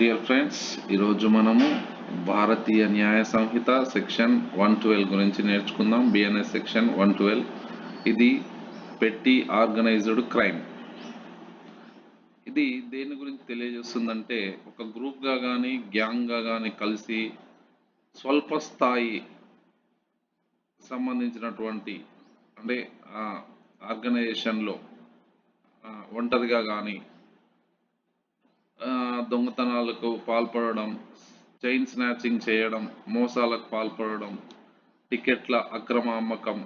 Dear friends ఈరోజు మనము భారతీయ న్యాయ సంహిత section one twelve గురించి నేర్చుకుందాం. BNS section one twelve. ఇది పెట్టి ఆర్గనైజ్డ్ క్రైమ్. ఇది దేని గురించి తెలియజేస్తుందంటే ఒక గ్రూప్గా కానీ గ్యాంగ్గా కానీ కలిసి స్వల్ప స్థాయి సంబంధించినటువంటి అంటే ఆర్గనైజేషన్లో ఒంటరిగా కానీ దొంగతనాలకు పాల్పడడం చైన్ స్నాచింగ్ చేయడం మోసాలకు పాల్పడడం టికెట్ల అక్రమ అమ్మకం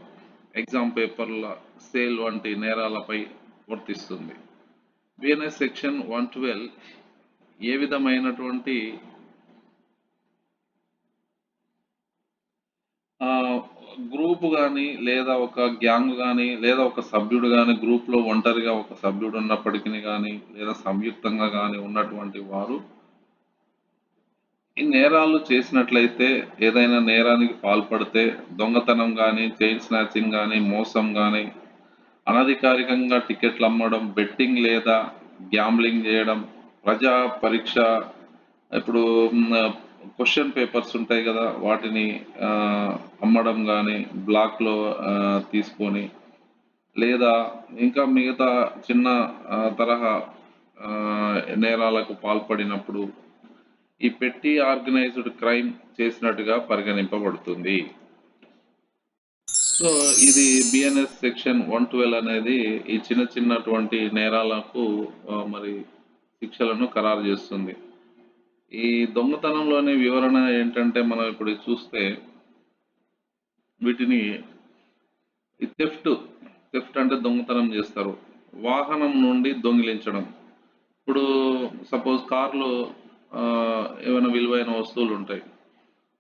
ఎగ్జామ్ పేపర్ల సేల్ వంటి నేరాలపై వర్తిస్తుంది. బిఎన్ఎస్ సెక్షన్ వన్ ట్వెల్వ్ ఏ విధమైనటువంటి గ్రూప్ కానీ లేదా ఒక గ్యాంగ్ కానీ లేదా ఒక సభ్యుడు కానీ గ్రూప్లో ఒంటరిగా ఒక సభ్యుడు ఉన్నప్పటికీ కానీ లేదా సంయుక్తంగా కానీ ఉన్నటువంటి వారు ఈ నేరాలు చేసినట్లయితే ఏదైనా నేరానికి పాల్పడితే దొంగతనం కానీ చైన్ స్నాచింగ్ కానీ మోసం కానీ అనధికారికంగా టికెట్లు అమ్మడం బెట్టింగ్ లేదా గ్యాంబ్లింగ్ చేయడం ప్రజా పరీక్ష ఇప్పుడు క్వశ్చన్ పేపర్స్ ఉంటాయి కదా వాటిని అమ్మడం కానీ బ్లాక్లో తీసుకొని లేదా ఇంకా మిగతా చిన్న తరహా నేరాలకు పాల్పడినప్పుడు ఈ పెట్టి ఆర్గనైజ్డ్ క్రైమ్ చేసినట్టుగా పరిగణింపబడుతుంది. సో ఇది బిఎన్ఎస్ సెక్షన్ వన్ ట్వెల్వ్ అనేది ఈ చిన్న చిన్నటువంటి నేరాలకు మరి శిక్షలను ఖరారు చేస్తుంది. ఈ దొంగతనంలోని వివరణ ఏంటంటే మనం ఇప్పుడు చూస్తే వీటిని ఈ థెఫ్ట్ థెఫ్ట్ అంటే దొంగతనం చేస్తారు. వాహనం నుండి దొంగిలించడం. ఇప్పుడు సపోజ్ కార్లో ఏమైనా విలువైన వస్తువులు ఉంటాయి.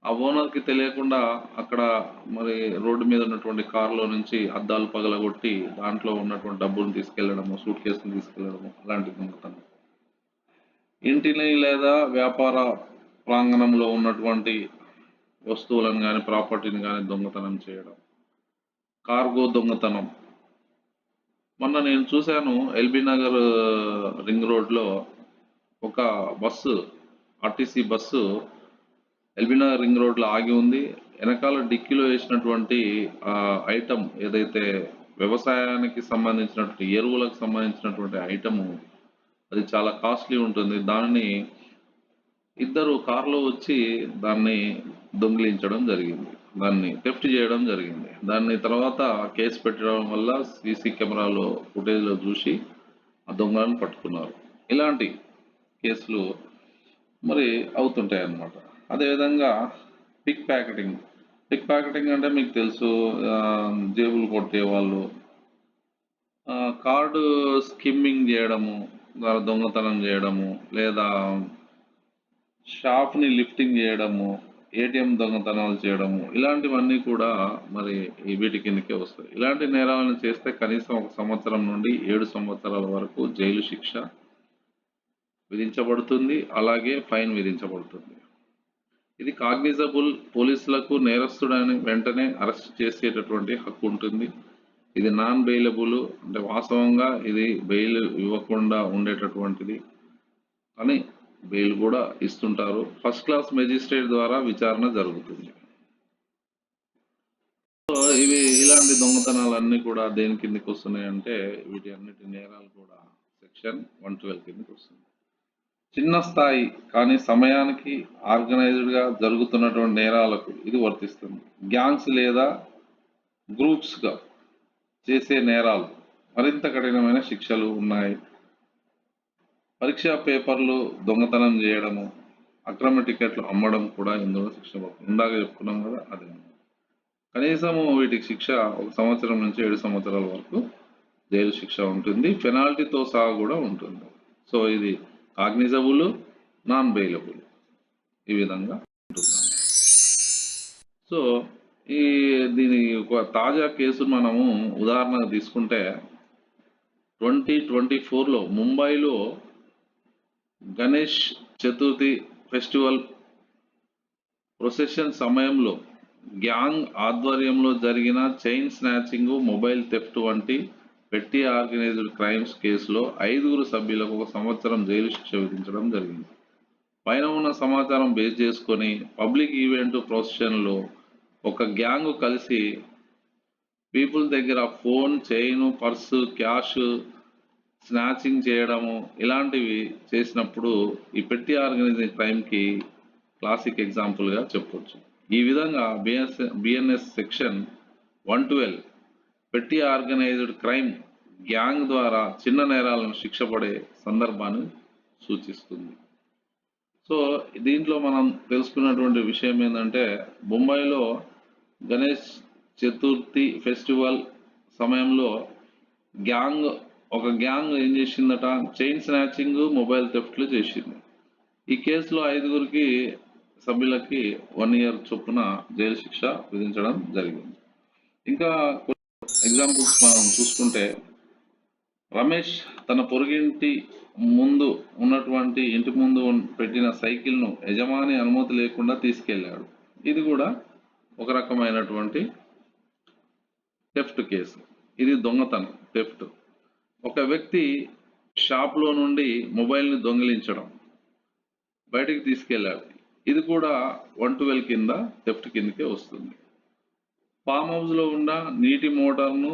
ఆ ఓనర్కి తెలియకుండా అక్కడ మరి రోడ్డు మీద ఉన్నటువంటి కారులో నుంచి అద్దాలు పగలగొట్టి దాంట్లో ఉన్నటువంటి డబ్బులు తీసుకెళ్ళడము సూట్ కేసులు తీసుకెళ్ళడము అలాంటి దొంగతనం. ఇంటిని లేదా వ్యాపార ప్రాంగణంలో ఉన్నటువంటి వస్తువులను కానీ ప్రాపర్టీని కానీ దొంగతనం చేయడం. కార్గో దొంగతనం. మొన్న నేను చూశాను ఎల్బీ నగర్ రింగ్ రోడ్లో ఒక bus RTC bus LB Nagar ring రోడ్లో ఆగి ఉంది. వెనకాల డిక్కీలో వేసినటువంటి ఐటమ్ ఏదైతే వ్యవసాయానికి సంబంధించినటువంటి ఎరువులకు సంబంధించినటువంటి ఐటము అది చాలా కాస్ట్లీ ఉంటుంది. దానిని ఇద్దరు కారులో వచ్చి దాన్ని దొంగిలించడం జరిగింది. దాన్ని థెఫ్ట్ చేయడం జరిగింది. దాన్ని తర్వాత కేసు పెట్టడం వల్ల సీసీ కెమెరాలో ఫుటేజ్లో చూసి ఆ దొంగలను పట్టుకున్నారు. ఇలాంటి కేసులు మరి అవుతుంటాయి అన్నమాట. అదేవిధంగా పిక్ ప్యాకెటింగ్ పిక్ ప్యాకెటింగ్ అంటే మీకు తెలుసు జేబులు కొట్టే వాళ్ళు కార్డు స్కిమ్మింగ్ చేయడము దొంగతనం చేయడము లేదా షాప్ని లిఫ్టింగ్ చేయడము ఏటీఎం దొంగతనాలు చేయడము ఇలాంటివన్నీ కూడా మరి వీటి కిందకే వస్తాయి. ఇలాంటి నేరాలను చేస్తే కనీసం ఒక సంవత్సరం నుండి ఏడు సంవత్సరాల వరకు జైలు శిక్ష విధించబడుతుంది అలాగే ఫైన్ విధించబడుతుంది. ఇది కాగ్నిజబుల్ పోలీసులకు నేరస్తుడని వెంటనే అరెస్ట్ చేసేటటువంటి హక్కు ఉంటుంది. ఇది నాన్ బెయిలబుల్ అంటే వాస్తవంగా ఇది బెయిల్ ఇవ్వకుండా ఉండేటటువంటిది. అని బెయిల్ కూడా ఇస్తుంటారు. ఫస్ట్ క్లాస్ మెజిస్ట్రేట్ ద్వారా విచారణ జరుగుతుంది. సో ఇవి ఇలాంటి దొంగతనాలన్నీ కూడా దేని కిందకి వస్తున్నాయి అంటే వీటి అన్నిటి నేరాలు కూడా సెక్షన్ వన్ ట్వెల్వ్ కిందకి వస్తుంది చిన్న స్థాయి కానీ సమయానికి ఆర్గనైజ్డ్గా జరుగుతున్నటువంటి నేరాలకు ఇది వర్తిస్తుంది. గ్యాంగ్స్ లేదా గ్రూప్స్గా చేసే నేరాలు మరింత కఠినమైన శిక్షలు ఉన్నాయి. పరీక్షా పేపర్లు దొంగతనం చేయడము అక్రమ టికెట్లు అమ్మడం కూడా ఇందులో శిక్ష పడుతుంది. ఇందాక చెప్పుకున్నాం కదా అది. కనీసము వీటికి శిక్ష ఒక సంవత్సరం నుంచి ఏడు సంవత్సరాల వరకు జైలు శిక్ష ఉంటుంది. పెనాల్టీతో సహా కూడా ఉంటుంది. సో ఇది కాగ్నిజబుల్ నాన్ బెయిలబుల్. ఈ విధంగా ఉంటుంది. సో ఈ దీని ఒక తాజా కేసు మనము ఉదాహరణకు తీసుకుంటే ట్వంటీ ట్వంటీ ఫోర్లో ముంబైలో గణేష్ చతుర్థి ఫెస్టివల్ ప్రొసెషన్ సమయంలో గ్యాంగ్ ఆధ్వర్యంలో జరిగిన చైన్ స్నాచింగ్ మొబైల్ థెఫ్ట్ వంటి పెట్టి ఆర్గనైజ్డ్ క్రైమ్స్ కేసులో ఐదుగురు సభ్యులకు ఒక సంవత్సరం జైలు శిక్ష విధించడం జరిగింది. పైన ఉన్న సమాచారం బేస్ చేసుకొని పబ్లిక్ ఈవెంట్ ప్రొసెషన్లో ఒక గ్యాంగ్ కలిసి పీపుల్ దగ్గర phone chain purse cash snatching చేయడము ఇలాంటివి చేసినప్పుడు ఈ పెట్టి ఆర్గనైజింగ్ క్రైమ్కి క్లాసిక్ ఎగ్జాంపుల్గా చెప్పవచ్చు ఈ విధంగా BS BNS section one twelve పెట్టి ఆర్గనైజ్డ్ క్రైమ్ గ్యాంగ్ ద్వారా చిన్న నేరాలను శిక్ష పడే సందర్భాన్ని సూచిస్తుంది. సో దీంట్లో మనం తెలుసుకున్నటువంటి విషయం ఏంటంటే ముంబైలో గణేష్ చతుర్థి ఫెస్టివల్ సమయంలో గ్యాంగ్ ఒక గ్యాంగ్ ఏం చేసిందట? చైన్ స్నాచింగ్ మొబైల్ థెఫ్ట్లు చేసింది. ఈ కేసులో ఐదుగురికి సభ్యులకి వన్ ఇయర్ చొప్పున జైలు శిక్ష విధించడం జరిగింది. ఇంకా ఎగ్జాంపుల్స్ మనం చూసుకుంటే రమేష్ తన పొరుగింటి ముందు ఉన్నటువంటి ఇంటి ముందు పెట్టిన సైకిల్ను యజమాని అనుమతి లేకుండా తీసుకెళ్ళాడు. ఇది కూడా ఒక రకమైనటువంటి థెఫ్ట్ కేసు ఇది దొంగతనం థెఫ్ట్ ఒక వ్యక్తి షాప్లో నుండి మొబైల్ని దొంగిలించడం బయటికి తీసుకెళ్ళాడు. ఇది కూడా వన్ ట్వెల్వ్ కింద థెఫ్ట్ కిందకే వస్తుంది. ఫామ్ హౌస్లో ఉన్న నీటి మోటార్ను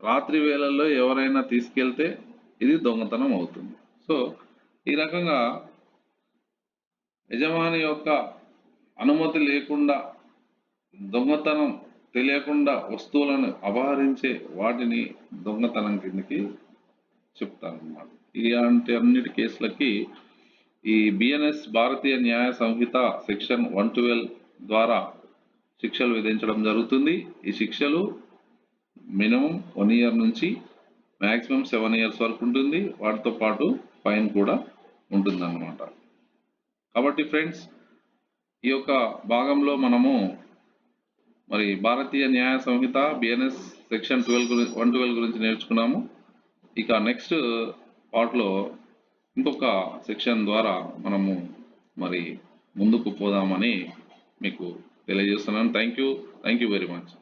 రాత్రి వేళల్లో ఎవరైనా తీసుకెళ్తే ఇది దొంగతనం అవుతుంది. సో ఈ రకంగా యజమాని యొక్క అనుమతి లేకుండా దొంగతనం తెలియకుండా వస్తువులను అపహరించే వాటిని దొంగతనం కిందకి చెప్తానమాట ఇలాంటి అన్నిటి కేసులకి ఈ బిఎన్ఎస్ భారతీయ న్యాయ సంహిత సెక్షన్ వన్ ట్వెల్వ్ ద్వారా శిక్షలు విధించడం జరుగుతుంది. ఈ శిక్షలు మినిమం వన్ ఇయర్ నుంచి మ్యాక్సిమం సెవెన్ ఇయర్స్ వరకు ఉంటుంది. వాటితో పాటు ఫైన్ కూడా ఉంటుందన్నమాట. కాబట్టి ఫ్రెండ్స్ ఈ యొక్క భాగంలో మనము మరి Bharatiya Nyaya Sanhita BNS section twelve గురించి వన్ ట్వెల్వ్ గురించి నేర్చుకున్నాము. ఇక నెక్స్ట్ పార్ట్లో ఇంకొక సెక్షన్ ద్వారా మనము మరి ముందుకు పోదామని మీకు తెలియజేస్తున్నాను. Thank you thank you very much